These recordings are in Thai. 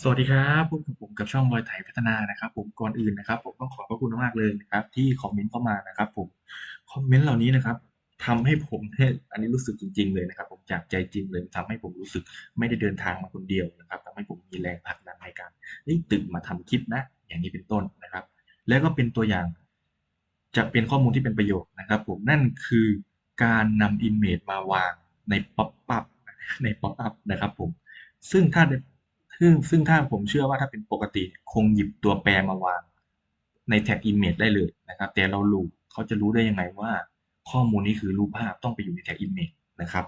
สวัสดีครับพบกับผมกับช่องบอยไถพัฒนานะครับ ผมก่อนอื่นนะครับ ผมต้องขอบพระคุณมากๆเลยนะครับ ที่คอมเมนต์เข้ามานะครับ ผมคอมเมนต์เหล่านี้นะครับทำให้ผมเนี่ยอันนี้รู้สึกจริง ๆ เลยนะครับ ผมจากใจจริงเลยทำให้ผมรู้สึกไม่ได้เดินทางมาคนเดียวนะครับทำให้ผมมีแรงผลักดันในการเฮ้ยตื่นมาทำคลิปนะ อย่างนี้เป็นต้นนะครับ แล้วก็เป็นตัวอย่างจะเป็นข้อมูลที่เป็นประโยชน์นะครับ ผมนั่นคือการนำ image มาวางใน pop up ใน pop up นะครับ ผมซึ่งถ้า ซึ่งซึ่งถ้าผมเชื่อว่าถ้าเป็นปกติคงหยิบตัวแปรมาวางในแท็ก image ได้เลยนะครับ แต่เรารู้เขาจะรู้ได้ยังไงว่า ข้อมูลนี้คือรูปภาพต้องไปอยู่ในแท็ก image นะครับ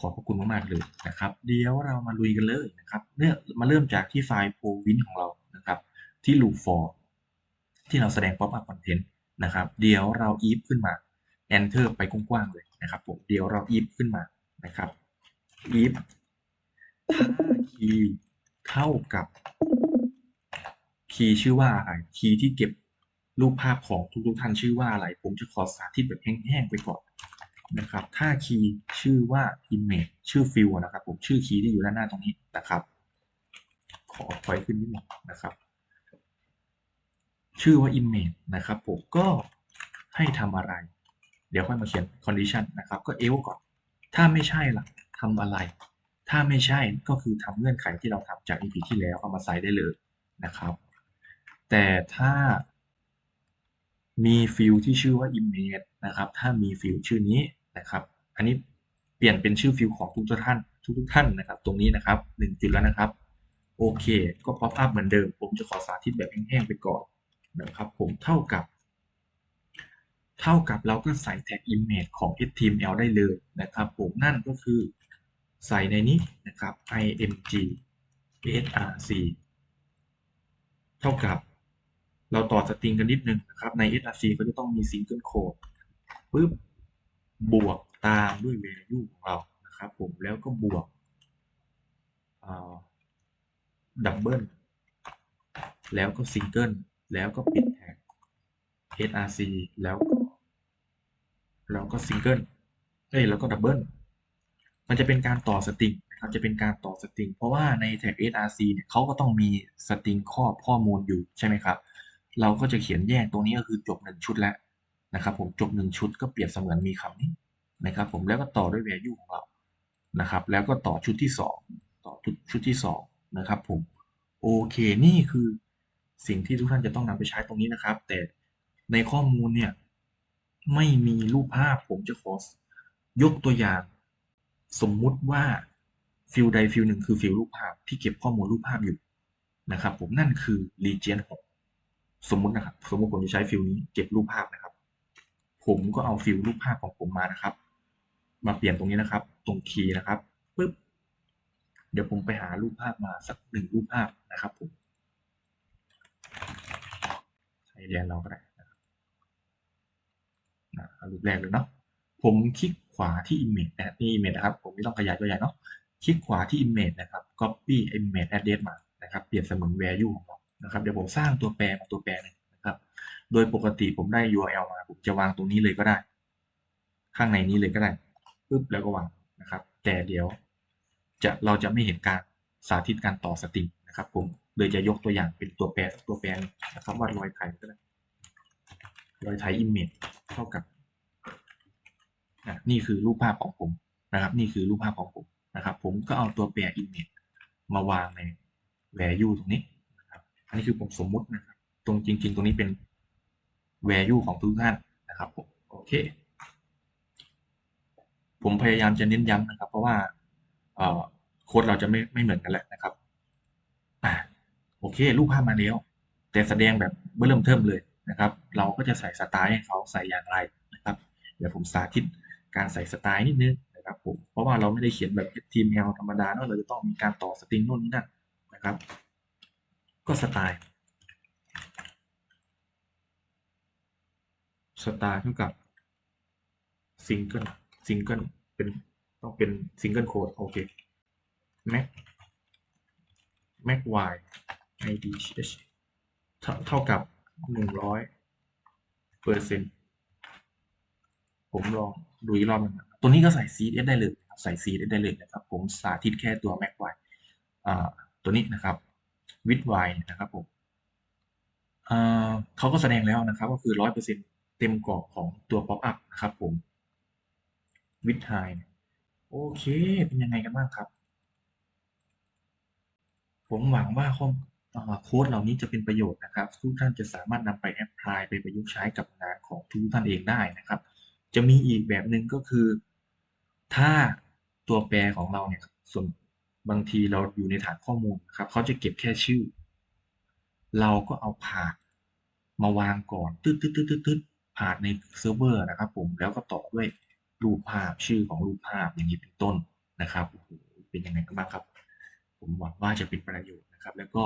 ขอบพระคุณมากๆเลยนะครับ เดี๋ยวเรามาลุยกันเลยนะครับเนี่ยมาเริ่มจากที่ไฟล์ provin ของเรานะครับ ที่ loop for ที่เราแสดง pop up content นะครับ เดี๋ยวเรา if ขึ้นมา enter ไปกว้างๆเลยนะครับผมเดี๋ยวเรา if ขึ้นมานะครับ if ถ้า คีย์เท่ากับคีย์ชื่อว่าอะไรคีย์ที่เก็บรูปภาพของทุกๆท่านชื่อว่าอะไร ผมจะขอสาธิตแบบแห้งๆไปก่อนนะครับ ถ้าคีย์ชื่อว่า image ชื่อฟิลนะครับ ผมชื่อคีย์ที่อยู่ด้านหน้าตรงนี้นะครับ ขอถอยขึ้นนิดนึงนะครับ ชื่อว่า image นะครับผมก็ให้ทำอะไร เดี๋ยวค่อยมาเขียน condition นะครับ ก็ else ก่อน ถ้าไม่ใช่ล่ะทำอะไร ถ้าไม่ใช่ก็คือทำเงื่อนไขที่เราทำจาก EP ที่แล้วเอามาใส่ได้เลยนะครับ แต่ถ้ามีฟิลที่ชื่อว่า image นะครับ ถ้ามีฟิลชื่อนี้นะครับ อันนี้เปลี่ยนเป็นชื่อฟิลของทุกท่านทุกทุกท่านนะครับ ตรงนี้นะครับหนึ่งจุดแล้วนะครับ โอเค ก็ pop up เหมือนเดิม ผมจะขอสาธิตแบบแห้งๆไปก่อนนะครับ ผมเท่ากับ เท่ากับเราก็ใส่แท็ก image ของ html ได้เลยนะครับ ผมนั่นก็คือ ใส่ในนี้นะครับ img src เท่ากับ เราต่อสตริงกันนิดนึงนะครับ ใน src ก็จะต้องมี single quote ปึ๊บบวกตามด้วย value ของเรานะครับผมแล้วก็บวกดับเบิลแล้วก็ซิงเกิลแล้วก็ปิดแท็ก src แล้วก็แล้วก็ซิงเกิลเอ้ยแล้วก็ดับเบิล มันจะเป็นการต่อสตริงนะครับจะเป็นการต่อสตริง เพราะว่าในแท็ก src เนี่ยเขาก็ต้องมีสตริงครอบข้อมูลอยู่ใช่ไหมครับ เราก็จะเขียนแยกตรงนี้ก็คือจบหนึ่งชุดแล้วนะครับ ผมจบหนึ่งชุดก็เปรียบเสมือนมีคำนี้นะครับ ผมแล้วก็ต่อด้วย value ของเรานะครับ แล้วก็ต่อชุดที่สองต่อชุดชุดที่สองนะครับ ผมโอเคนี่คือสิ่งที่ทุกท่านจะต้องนำไปใช้ตรงนี้นะครับ แต่ในข้อมูลเนี่ยไม่มีรูปภาพผมจะขอยกตัวอย่าง สมมุติว่าฟิลใดฟิลหนึ่งคือฟิลรูปภาพที่เก็บข้อมูลรูปภาพอยู่นะครับ ผมนั่นคือ region 6สมมุตินะครับสมมติผมจะใช้ฟิลนี้เก็บรูปภาพนะครับ ผมก็เอาฟิลรูปภาพของผมมานะครับ มาเปลี่ยนตรงนี้นะครับ ตรงคีย์นะครับปึ๊บเดี๋ยวผมไปหารูปภาพมาสักหนึ่งรูปภาพนะครับผมใช้เรียนเราก็ได้นะครับรูปแรกเลยเนาะผมคลิก ขวาที่ image นะนี่ image นะครับ ผมไม่ต้องขยายตัวใหญ่เนาะ คลิกขวาที่ image นะครับ copy image address มา นะครับ เปลี่ยนเสมือน value ของเรานะครับ เดี๋ยวผมสร้างตัวแปรมาตัวแปรหนึ่งนะครับ โดยปกติผมได้ URL มา ผมจะวางตรงนี้เลยก็ได้ ข้างในนี้เลยก็ได้ ปึ๊บ แล้วก็วางนะครับ แต่เดี๋ยวจะเราจะไม่เห็นการสาธิตการต่อสตริงนะครับ ผม เลยจะยกตัวอย่างเป็นตัวแปรตัวแปรนะครับว่ารอยไถก็ได้รอยไถ image เท่ากับ นี่คือรูปภาพของผมนะครับ นี่คือรูปภาพของผมนะครับ ผมก็เอาตัวแปร image มาวางใน value ตรงนี้นะครับ อันนี้คือผมสมมุตินะครับ ตรงจริง ๆ ตรงนี้เป็น value ของทุกท่านนะครับผมโอเค ผมพยายามจะเน้นย้ำนะครับ เพราะว่าโค้ดเราจะไม่ไม่เหมือนกันแหละนะครับอ่าโอเค รูปภาพมาแล้ว แต่แสดงแบบเริ่มเทิมเลยนะครับ เราก็จะใส่สไตล์ให้เขาใส่อย่างไรนะครับ เดี๋ยวผมสาธิต การใส่สไตล์นิดนึงนะครับผมเพราะว่าเราไม่ได้เขียนแบบ HTML ธรรมดาเนาะเราจะต้องมีการต่อสตริงโน่นนี่นั่นนะครับ ก็สไตล์สไตล์เท่ากับซิงเกิลซิงเกิลเป็นต้องเป็นซิงเกิลโค้ดโอเค mac mac y id h เท่ากับหนึ่งร้อยเปอร์เซ็นต์ผมลอง ดูอีกรอบนึงตัวนี้ก็ใส่ CSS ได้เลยใส่ CSS ได้เลยนะครับ ผมสาธิตแค่ตัว Mac Y อ่าตัวนี้นะครับ with y นะครับผมเขาก็แสดงแล้วนะครับ ก็คือ 100%เต็มกรอบของตัว pop up นะครับผม with high โอเค เป็นยังไงกันบ้างครับ ผมหวังว่าข้อเอ่อโค้ดเหล่านี้จะเป็นประโยชน์นะครับ ทุกท่านจะสามารถนำไปแอพพลายไปประยุกต์ใช้กับงานของทุกท่านเองได้นะครับ จะมีอีกแบบหนึ่งก็คือ ถ้าตัวแปรของเราเนี่ยส่วนบางทีเราอยู่ในฐานข้อมูลนะครับเขาจะเก็บแค่ชื่อ เราก็เอาผาดมาวางก่อนตึ๊ดตึ๊ดตึ๊ดตึ๊ดตึ๊ดผาดในเซิร์ฟเวอร์นะครับ ผมแล้วก็ต่อด้วยรูปภาพชื่อของรูปภาพอย่างนี้เป็นต้นนะครับโอ้โหเป็นยังไงกันบ้างครับ ผมหวังว่าจะเป็นประโยชน์นะครับ แล้วก็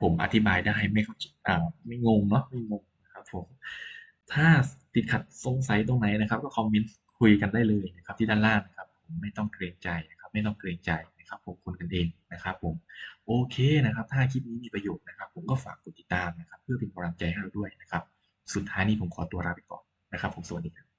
ผมอธิบายได้ไม่เข้าใจอ่าไม่งงเนาะไม่งงนะครับผมถ้า ติดขัดสงสัยตรงไหนนะครับ ก็คอมเมนต์คุยกันได้เลยนะครับที่ด้านล่างนะครับผมไม่ต้องเกรงใจนะครับ ไม่ต้องเกรงใจนะครับผมคนกันเองนะครับผมโอเคนะครับ ถ้าคลิปนี้มีประโยชน์นะครับ ผมก็ฝากกดติดตามนะครับ เพื่อเป็นกำลังใจให้เราด้วยนะครับ สุดท้ายนี้ผมขอตัวลาไปก่อนนะครับ ผมสวัสดีครับ